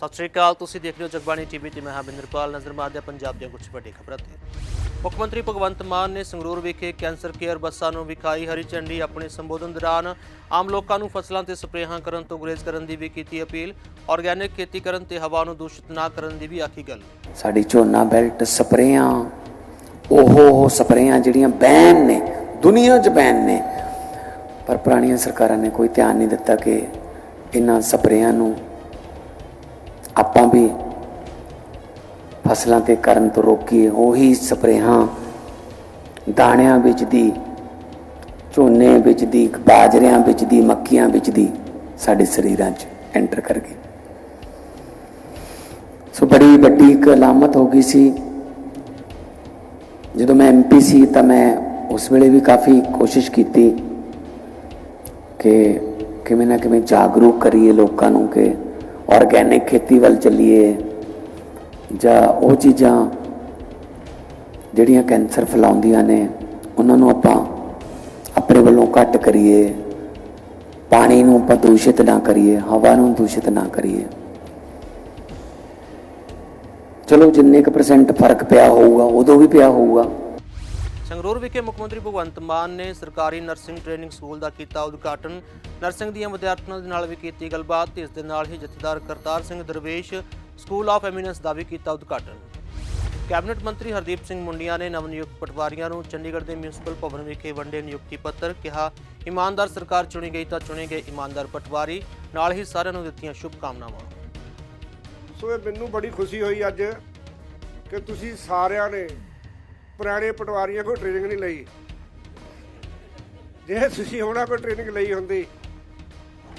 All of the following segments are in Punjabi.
ਸਤਿ ਸ਼੍ਰੀ ਅਕਾਲ, ਤੁਸੀਂ ਦੇਖ ਰਹੇ ਹੋ ਜਗਬਾਣੀ ਟੀਵੀ ਤੇ ਮੈਂ ਹਾਂ ਬਿੰਦਰਪਾਲ। ਨਜ਼ਰ ਮਾਰਦੇ ਪੰਜਾਬ ਦੀਆਂ ਕੁਝ ਵੱਡੀ ਖਬਰਾਂ ਤੇ। ਮੁੱਖ ਮੰਤਰੀ ਭਗਵੰਤ ਮਾਨ ਨੇ ਸੰਗਰੂਰ ਵਿਖੇ ਕੈਂਸਰ ਕੇਅਰ ਬੱਸਾਂ ਨੂੰ ਵਿਖਾਈ ਹਰੀ ਝੰਡੀ ਆਪਣੇ ਸੰਬੋਧਨ ਦੌਰਾਨ ਆਮ ਲੋਕਾਂ ਨੂੰ ਫਸਲਾਂ ਤੇ ਸਪਰੇਹਾਂ ਕਰਨ ਤੋਂ ਗੁਰੇਜ਼ ਕਰਨ ਦੀ ਵੀ ਕੀਤੀ ਅਪੀਲ ਆਰਗੈਨਿਕ ਖੇਤੀ ਕਰਨ ਤੇ ਹਵਾ ਨੂੰ ਦੂਸ਼ਿਤ ਨਾ ਕਰਨ ਦੀ ਵੀ ਆਖੀ ਗੱਲ। ਸਾਡੀ ਝੋਨਾ ਬੈਲਟ ਸਪਰੇਆਂ ਉਹ ਸਪਰੇਆਂ ਜਿਹੜੀਆਂ ਬੈਨ ਨੇ, ਦੁਨੀਆ 'ਚ ਬੈਨ ਨੇ, ਪਰ ਪੁਰਾਣੀਆਂ ਸਰਕਾਰਾਂ ਨੇ ਕੋਈ ਧਿਆਨ ਨਹੀਂ ਦਿੱਤਾ ਕਿ ਇਹਨਾਂ ਸਪਰੇਆਂ ਨੂੰ ਆਪਾਂ ਵੀ ਫਸਲਾਂ ਤੇ ਕਰਨ ਤੋਂ ਰੋਕੀਏ ਉਹੀ ਸਪਰੇਹਾਂ ਦਾਣਿਆਂ ਵਿੱਚ ਦੀ, ਝੋਨੇ ਵਿੱਚ ਦੀ, ਬਾਜਰਿਆਂ ਵਿੱਚ ਦੀ, ਮੱਕੀਆਂ ਵਿੱਚ ਦੀ ਸਾਡੇ ਸਰੀਰਾਂ 'ਚ ਐਂਟਰ ਕਰ ਗਈ। ਸੋ ਬੜੀ ਵੱਡੀ ਇੱਕ ਅਲਾਮਤ ਹੋ ਗਈ ਸੀ। ਜਦੋਂ ਮੈਂ ਐਮਪੀ ਸੀ ਤਾਂ ਮੈਂ ਉਸ ਵੇਲੇ ਵੀ ਕਾਫੀ ਕੋਸ਼ਿਸ਼ ਕੀਤੀ ਕਿ ਕਿਵੇਂ ਨਾ ਕਿਵੇਂ ਜਾਗਰੂਕ ਕਰੀਏ ਲੋਕਾਂ ਨੂੰ ਕਿ ਆਰਗੈਨਿਕ ਖੇਤੀ ਵੱਲ ਚੱਲੀਏ ਜਾਂ ਉਹ ਚੀਜ਼ਾਂ ਜਿਹੜੀਆਂ ਕੈਂਸਰ ਫੈਲਾਉਂਦੀਆਂ ਨੇ, ਉਹਨਾਂ ਨੂੰ ਆਪਾਂ ਆਪਣੇ ਵੱਲੋਂ ਘੱਟ ਕਰੀਏ, ਪਾਣੀ ਨੂੰ ਆਪਾਂ ਦੂਸ਼ਿਤ ਨਾ ਕਰੀਏ, ਹਵਾ ਨੂੰ ਦੂਸ਼ਿਤ ਨਾ ਕਰੀਏ। ਚਲੋ ਜਿੰਨੇ ਕੁ ਪਰਸੈਂਟ ਫ਼ਰਕ ਪਿਆ ਹੋਊਗਾ, ਉਦੋਂ ਵੀ ਪਿਆ ਹੋਊਗਾ। ਸੰਗਰੂਰ ਵਿਖੇ ਮੁੱਖ ਮੰਤਰੀ ਭਗਵੰਤ ਮਾਨ ਨੇ ਸਰਕਾਰੀ ਨਰਸਿੰਗ ਟ੍ਰੇਨਿੰਗ ਸਕੂਲ ਦਾ ਕੀਤਾ ਉਦਘਾਟਨ। ਨਰਸਿੰਗ ਦੀਆਂ ਵਿਦਿਆਰਥਣਾਂ ਦੇ ਨਾਲ ਵੀ ਕੀਤੀ ਗੱਲਬਾਤ ਤੇ ਇਸ ਦੇ ਨਾਲ ਹੀ ਜਥੇਦਾਰ Kartar Singh Darvesh school of eminence ਦਾ ਵੀ ਕੀਤਾ ਉਦਘਾਟਨ। ਕੈਬਨਿਟ ਮੰਤਰੀ ਹਰਦੀਪ ਸਿੰਘ ਮੁੰਡੀਆਂ ਨੇ ਨਵਨਿਯੁਕਤ ਪਟਵਾਰੀਆਂ ਨੂੰ ਚੰਡੀਗੜ੍ਹ ਦੇ ਮਿਊਨਿਸਪਲ ਭਵਨ ਵਿਖੇ ਵੰਡੇ ਨਿਯੁਕਤੀ ਪੱਤਰ ਕਿਹਾ, ਇਮਾਨਦਾਰ ਸਰਕਾਰ ਚੁਣੀ ਗਈ ਤਾਂ ਚੁਣੇ ਗਏ ਇਮਾਨਦਾਰ ਪਟਵਾਰੀ, ਨਾਲ ਹੀ ਸਾਰਿਆਂ ਨੂੰ ਦਿੱਤੀਆਂ ਸ਼ੁਭ ਕਾਮਨਾਵਾਂ ਸੋ ਇਹ ਮੈਨੂੰ ਬੜੀ ਖੁਸ਼ੀ ਹੋਈ ਅੱਜ ਕਿ ਤੁਸੀਂ ਸਾਰਿਆਂ ਨੇ ਪੁਰਾਣੇ ਪਟਵਾਰੀਆਂ ਕੋਲ ਟ੍ਰੇਨਿੰਗ ਨਹੀਂ ਲਈ। ਜੇ ਤੁਸੀਂ ਉਹਨਾਂ ਕੋਲ ਟ੍ਰੇਨਿੰਗ ਲਈ ਹੁੰਦੀ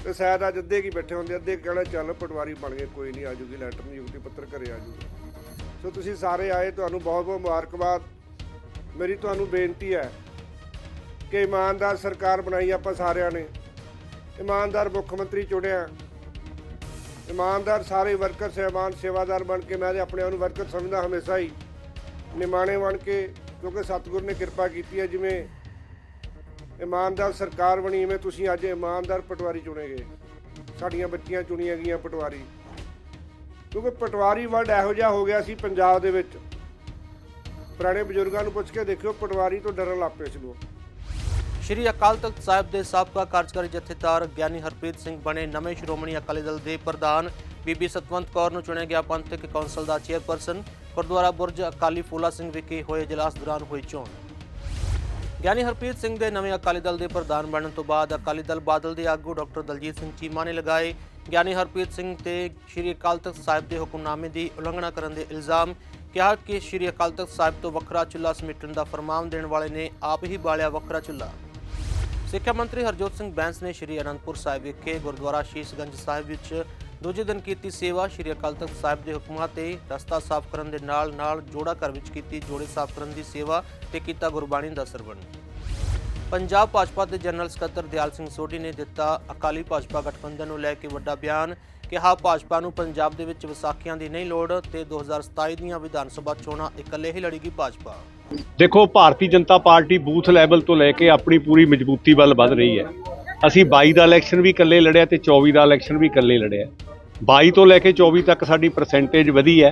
ਤੇ ਸ਼ਾਇਦ ਅੱਜ ਅੱਧੇ ਕੀ ਬੈਠੇ ਹੁੰਦੇ, ਅੱਧੇ ਕਹਿਣਾ ਚੱਲ ਪਟਵਾਰੀ ਬਣ ਗਏ, ਕੋਈ ਨਹੀਂ ਆਜੂਗੀ ਲੈਟਰ, ਨਿਯੁਕਤੀ ਪੱਤਰ ਘਰੇ ਆਜੂਗਾ ਸੋ ਤੁਸੀਂ ਸਾਰੇ ਆਏ, ਤੁਹਾਨੂੰ ਬਹੁਤ ਬਹੁਤ ਮੁਬਾਰਕਬਾਦ। ਮੇਰੀ ਤੁਹਾਨੂੰ ਬੇਨਤੀ ਹੈ ਕਿ ਇਮਾਨਦਾਰ ਸਰਕਾਰ ਬਣਾਈ ਆਪਾਂ ਸਾਰਿਆਂ ਨੇ। ਇਮਾਨਦਾਰ ਮੁੱਖ ਮੰਤਰੀ ਚੁਣਿਆ। ਇਮਾਨਦਾਰ ਸਾਰੇ ਵਰਕਰ, ਸਹਿਬਾਨ, ਸੇਵਾਦਾਰ ਬਣ ਕੇ ਮੈਂ ਤੇ ਆਪਣੇ ਆਪ ਨੂੰ ਵਰਕਰ ਸਮਝਦਾ ਹਮੇਸ਼ਾ ਹੀ। ਨਿਮਾਣੇ ਬਣ ਕੇ, ਕਿਉਂਕਿ ਸਤਿਗੁਰ ਨੇ ਕਿਰਪਾ ਕੀਤੀ ਹੈ, ਜਿਵੇਂ ਇਮਾਨਦਾਰ ਸਰਕਾਰ ਬਣੀ ਇਵੇਂ ਤੁਸੀਂ ਅੱਜ ਇਮਾਨਦਾਰ ਪਟਵਾਰੀ ਚੁਣੇ ਗਏ ਸਾਡੀਆਂ ਬੱਚੀਆਂ ਚੁਣੀਆਂ ਗਈਆਂ ਪਟਵਾਰੀ। ਕਿਉਂਕਿ ਪਟਵਾਰੀ ਵਰਡ ਇਹੋ ਜਿਹਾ ਹੋ ਗਿਆ ਸੀ ਪੰਜਾਬ ਦੇ ਵਿੱਚ। ਪੁਰਾਣੇ ਬਜ਼ੁਰਗਾਂ ਨੂੰ ਪੁੱਛ ਕੇ ਦੇਖਿਓ, ਪਟਵਾਰੀ ਤੋਂ ਡਰਨ ਲੱਗ ਪਏ ਸੀ ਲੋਕ। ਸ਼੍ਰੀ ਅਕਾਲ ਤਖਤ ਸਾਹਿਬ ਦੇ ਸਾਬਕਾ ਕਾਰਜਕਾਰੀ ਜਥੇਦਾਰ ਗਿਆਨੀ ਹਰਪ੍ਰੀਤ ਸਿੰਘ ਬਣੇ ਨਵੇਂ ਸ਼੍ਰੋਮਣੀ ਅਕਾਲੀ ਦਲ ਦੇ ਪ੍ਰਧਾਨ ਬੀਬੀ ਸਤਵੰਤ ਕੌਰ ਨੂੰ ਚੁਣਿਆ ਗਿਆ ਪੰਥਕ ਕੌਂਸਲ ਦਾ ਚੇਅਰਪਰਸਨ। ਗੁਰਦੁਆਰਾ ਬੁਰਜ ਅਕਾਲੀ ਫੂਲਾ ਸਿੰਘ ਵਿਖੇ ਹੋਏ ਇਜਲਾਸ ਦੌਰਾਨ ਹੋਈ ਚੋਣ। ਗਿਆਨੀ ਹਰਪ੍ਰੀਤ ਸਿੰਘ ਦੇ ਨਵੇਂ ਅਕਾਲੀ ਦਲ ਦੇ ਪ੍ਰਧਾਨ ਬਣਨ ਤੋਂ ਬਾਅਦ ਅਕਾਲੀ ਦਲ ਬਾਦਲ ਦੇ ਆਗੂ ਡਾਕਟਰ ਦਲਜੀਤ ਸਿੰਘ ਚੀਮਾ ਨੇ ਲਗਾਏ। ਗਿਆਨੀ ਹਰਪ੍ਰੀਤ ਸਿੰਘ ਤੇ ਸ਼੍ਰੀ ਅਕਾਲ ਤਖਤ ਸਾਹਿਬ ਦੇ ਹੁਕਮਨਾਮੇ ਦੀ ਉਲੰਘਣਾ ਕਰਨ ਦੇ ਇਲਜ਼ਾਮ ਕਿਹਾ ਕਿ ਸ਼੍ਰੀ ਅਕਾਲ ਤਖਤ ਸਾਹਿਬ ਤੋਂ ਵੱਖਰਾ ਚੁੱਲ੍ਹਾ ਸਮੇਟਣ ਦਾ ਫਰਮਾਨ ਦੇਣ ਵਾਲੇ ਨੇ ਆਪ ਹੀ ਬਾਲਿਆ ਵੱਖਰਾ ਚੁੱਲਾ ਸਿੱਖਿਆ ਮੰਤਰੀ ਹਰਜੋਤ ਸਿੰਘ ਬੈਂਸ ਨੇ ਸ਼੍ਰੀ ਅਨੰਦਪੁਰ ਸਾਹਿਬ ਵਿਖੇ ਗੁਰਦੁਆਰਾ ਸ਼ੀਸ਼ਗੰਜ ਸਾਹਿਬ ਵਿੱਚ ਦੂਜੇ ਦਿਨ ਕੀਤੀ ਸੇਵਾ ਸ਼੍ਰੀ ਅਕਾਲ ਤਖਤ ਸਾਹਿਬ ਦੇ ਹੁਕਮਾਂ ਤੇ ਰਸਤਾ ਸਾਫ਼ ਕਰਨ ਦੇ ਨਾਲ ਨਾਲ ਜੋੜਾ ਘਰ ਵਿੱਚ ਕੀਤੀ ਜੋੜੇ ਸਾਫ਼ ਕਰਨ ਦੀ ਸੇਵਾ ਤੇ ਕੀਤਾ ਗੁਰਬਾਣੀ ਦਾ ਸਰਵਣ। ਪੰਜਾਬ ਭਾਜਪਾ ਦੇ ਜਨਰਲ ਸਕੱਤਰ ਦਿਆਲ ਸਿੰਘ ਸੋਢੀ ਨੇ ਦਿੱਤਾ ਅਕਾਲੀ ਭਾਜਪਾ ਗਠਬੰਧਨ ਨੂੰ ਲੈ ਕੇ ਵੱਡਾ ਬਿਆਨ ਕਿਹਾ ਭਾਜਪਾ ਨੂੰ ਪੰਜਾਬ ਦੇ ਵਿੱਚ ਵਿਸਾਖੀਆਂ ਦੀ ਨਹੀਂ ਲੋੜ ਤੇ 2027 ਦੀਆਂ ਵਿਧਾਨ ਸਭਾ ਚੋਣਾਂ ਇਕੱਲੇ ਹੀ ਲੜੇਗੀ ਭਾਜਪਾ। ਦੇਖੋ, Bharatiya Janata Party booth level ਤੋਂ ਲੈ ਕੇ ਆਪਣੀ ਪੂਰੀ ਮਜ਼ਬੂਤੀ ਵੱਲ ਵੱਧ ਰਹੀ ਹੈ। ਅਸੀਂ 22 ਦਾ ਇਲੈਕਸ਼ਨ ਵੀ ਇਕੱਲੇ ਲੜਿਆ ਤੇ 24 ਦਾ ਇਲੈਕਸ਼ਨ ਵੀ ਇਕੱਲੇ ਲੜਿਆ। 22 ਤੋਂ ਲੈ ਕੇ 24 ਤੱਕ ਸਾਡੀ ਪਰਸੈਂਟੇਜ ਵਧੀ ਹੈ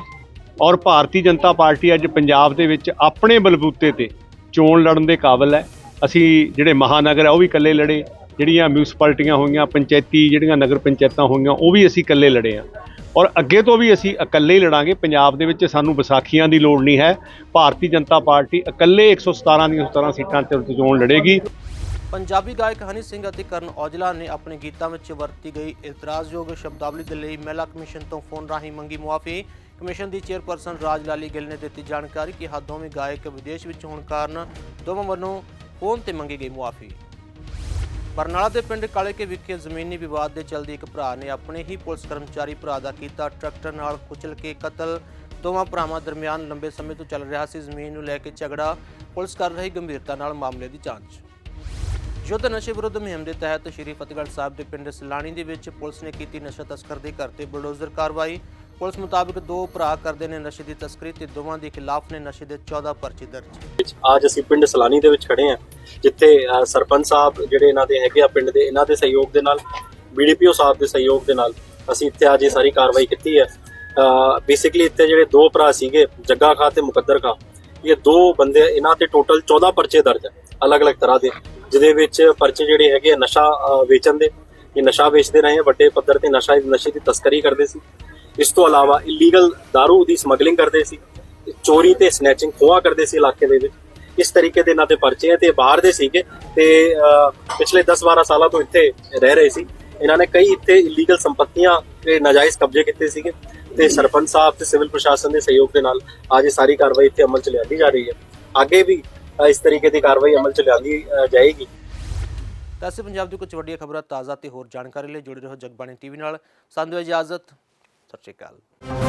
ਔਰ ਭਾਰਤੀ ਜਨਤਾ ਪਾਰਟੀ ਅੱਜ ਪੰਜਾਬ ਦੇ ਵਿੱਚ ਆਪਣੇ ਬਲਬੂਤੇ ਤੇ ਚੋਣ ਲੜਨ ਦੇ ਕਾਬਿਲ ਹੈ। ਅਸੀਂ ਜਿਹੜੇ ਮਹਾਨਗਰ ਹੈ ਉਹ ਵੀ ਇਕੱਲੇ ਲੜੇ। ਜਿਹੜੀਆਂ ਮਿਊਨਿਸਪੈਲਿਟੀਆਂ ਹੋਈਆਂ, ਪੰਚਾਇਤੀ ਜਿਹੜੀਆਂ ਨਗਰ ਪੰਚਾਇਤਾਂ ਹੋਈਆਂ, ਉਹ ਵੀ ਅਸੀਂ ਇਕੱਲੇ ਲੜੇ ਆ ਔਰ ਅੱਗੇ ਤੋਂ ਵੀ ਅਸੀਂ ਇਕੱਲੇ ਹੀ ਲੜਾਂਗੇ। ਪੰਜਾਬ ਦੇ ਵਿੱਚ ਸਾਨੂੰ ਵਿਸਾਖੀਆਂ ਦੀ ਲੋੜ ਨਹੀਂ ਹੈ। ਭਾਰਤੀ ਜਨਤਾ ਪਾਰਟੀ ਇਕੱਲੇ 117 ਦੀਆਂ 17 ਸੀਟਾਂ ਤੇ ਚੋਣ ਲੜੇਗੀ। ਪੰਜਾਬੀ ਗਾਇਕ ਹਨੀ ਸਿੰਘ ਅਤੇ ਕਰਨ ਔਜਲਾ ਨੇ ਆਪਣੇ ਗੀਤਾਂ ਵਿੱਚ ਵਰਤੀ ਗਈ ਇਤਰਾਜ਼ਯੋਗ ਸ਼ਬਦਾਵਲੀ ਦੇ ਲਈ ਮਹਿਲਾ ਕਮਿਸ਼ਨ ਤੋਂ ਫੋਨ ਰਾਹੀਂ ਮੰਗੀ ਮੁਆਫੀ। ਕਮਿਸ਼ਨ ਦੀ ਚੇਅਰਪਰਸਨ ਰਾਜ ਲਾਲੀ ਗਿੱਲ ਨੇ ਦਿੱਤੀ ਜਾਣਕਾਰੀ ਕਿ ਹਾਂ ਦੋਵੇਂ ਗਾਇਕ ਵਿਦੇਸ਼ ਵਿੱਚ ਹੋਣ ਕਾਰਨ ਦੋਵਾਂ ਵੱਲੋਂ ਫੋਨ ਤੇ ਮੰਗੀ ਗਈ ਮੁਆਫੀ। ਬਰਨਾਲਾ ਦੇ ਪਿੰਡ ਕਾਲੇਕੇ ਵਿਖੇ ਜ਼ਮੀਨੀ ਵਿਵਾਦ ਦੇ ਚਲਦੇ ਇੱਕ ਭਰਾ ਨੇ ਆਪਣੇ ਹੀ ਪੁਲਿਸ ਕਰਮਚਾਰੀ ਭਰਾ ਦਾ ਕੀਤਾ ਟਰੈਕਟਰ ਨਾਲ ਕੁਚਲ ਕੇ ਕਤਲ। ਦੋਵਾਂ ਭਰਾਵਾਂ ਦਰਮਿਆਨ ਲੰਬੇ ਸਮੇਂ ਤੋਂ ਚੱਲ ਰਿਹਾ ਸੀ ਜ਼ਮੀਨ ਨੂੰ ਲੈ ਕੇ ਝਗੜਾ। ਪੁਲਿਸ ਕਰ ਰਹੀ ਗੰਭੀਰਤਾ ਨਾਲ ਮਾਮਲੇ ਦੀ ਜਾਂਚ। ਯੁੱਧ ਨਸ਼ੇ ਵਿਰੁੱਧ ਮੁਹਿੰਮ ਦੇ ਤਹਿਤ ਸ਼੍ਰੀ ਫਤਿਹਗੜ੍ਹ ਸਾਹਿਬ ਦੇ ਪਿੰਡ ਸਲਾਣੀ ਦੇ ਵਿੱਚ ਪੁਲਿਸ ਨੇ ਕੀਤੀ ਨਸ਼ਾ ਤਸਕਰ ਦੇ ਘਰ ਤੇ ਬਲਡੋਜ਼ਰ ਕਾਰਵਾਈ। ਪੁਲਿਸ ਮੁਤਾਬਕ ਦੋ ਭਰਾ ਕਰਦੇ ਨੇ ਨਸ਼ੇ ਦੀ ਤਸਕਰੀ ਤੇ ਦੋਵਾਂ ਦੇ ਖਿਲਾਫ ਨੇ ਨਸ਼ੇ ਦੇ 14 ਪਰਚੇ ਦਰਜ। ਵਿੱਚ ਅੱਜ ਅਸੀਂ ਪਿੰਡ ਸਲਾਨੀ ਦੇ ਵਿੱਚ ਖੜੇ ਆ ਜਿੱਥੇ ਸਰਪੰਚ ਸਾਹਿਬ ਜਿਹੜੇ ਇਹਨਾਂ ਦੇ ਹੈਗੇ ਆ ਪਿੰਡ ਦੇ, ਇਹਨਾਂ ਦੇ ਸਹਿਯੋਗ ਦੇ ਨਾਲ ਬੀਡੀਪੀਓ ਸਾਹਿਬ ਦੇ ਸਹਿਯੋਗ ਦੇ ਨਾਲ ਅਸੀਂ ਇੱਥੇ ਅੱਜ ਇਹ ਸਾਰੀ ਕਾਰਵਾਈ ਕੀਤੀ ਹੈ। ਬੇਸਿਕਲੀ ਇੱਥੇ ਜਿਹੜੇ ਦੋ ਭਰਾ ਸੀਗੇ, ਜੱਗਾ ਖਾ ਤੇ ਮੁਕੱਦਰ ਖਾ। ਇਹ ਦੋ ਬੰਦੇ ਇਹਨਾਂ ਤੇ ਟੋਟਲ 14 ਪਰਚੇ ਦਰਜ ਹੈ ਅਲੱਗ-ਅਲੱਗ ਤਰ੍ਹਾਂ ਦੇ, ਜਿਹਦੇ ਵਿੱਚ ਪਰਚੇ ਜਿਹੜੇ ਹੈਗੇ ਆ ਨਸ਼ਾ ਵੇਚਣ ਦੇ, ਇਹ ਨਸ਼ਾ ਵੇਚਦੇ ਰਹੇ ਵੱਡੇ ਪੱਧਰ ਤੇ ਨਸ਼ਾ, ਨਸ਼ੇ ਦੀ ਤਸਕਰੀ ਕਰਦੇ ਸੀ। ਇਸ ਤੋਂ ਇਲਾਵਾ ਇਲੀਗਲ दारू ਦੀ ਸਮਗਲਿੰਗ ਕਰਦੇ ਸੀ, ਚੋਰੀ ਤੇ ਸਨੈਚਿੰਗ ਖੋਆ ਕਰਦੇ ਸੀ ਇਲਾਕੇ ਦੇ ਵਿੱਚ। ਇਸ ਤਰੀਕੇ ਦੇ ਇਹਨਾਂ ਤੇ ਪਰਚੇ ਹੈ ਤੇ ਬਾਹਰ ਦੇ ਸੀਗੇ ਤੇ ਪਿਛਲੇ 10-12 ਸਾਲਾਂ ਤੋਂ ਇੱਥੇ ਰਹਿ ਰਹੇ ਸੀ। ਇਹਨਾਂ ਨੇ ਕਈ ਇੱਥੇ ਇਲੀਗਲ ਸੰਪਤੀਆਂ ਤੇ ਨਾਜਾਇਜ਼ ਕਬਜ਼ੇ ਕੀਤੇ ਸੀਗੇ ਤੇ ਸਰਪੰਚ ਸਾਹਿਬ ਤੇ ਸਿਵਲ ਪ੍ਰਸ਼ਾਸਨ ਦੇ ਸਹਿਯੋਗ ਦੇ ਨਾਲ ਅੱਜ ਇਹ ਸਾਰੀ ਕਾਰਵਾਈ ਇੱਥੇ ਅਮਲ ਚ ਲਿਆਂਦੀ ਜਾ ਰਹੀ ਹੈ। ਅੱਗੇ ਵੀ ਇਸ ਤਰੀਕੇ ਦੀ ਕਾਰਵਾਈ ਅਮਲ ਚ ਲਿਆਂਦੀ ਜਾਏਗੀ। ਤਾਂ ਪੰਜਾਬ ਦੀ ਕੁਝ ਵੱਡੀਆਂ ਖਬਰਾਂ ਤਾਜ਼ਾ ਤੇ ਹੋਰ ਜਾਣਕਾਰੀ ਲਈ ਜੁੜੇ ਰਹੋ ਜਗਬਾਣੀ ਟੀਵੀ ਨਾਲ। ਸਾਨੂੰ ਇਜਾਜ਼ਤ, ਸਤਿ ਸ਼੍ਰੀ ਅਕਾਲ।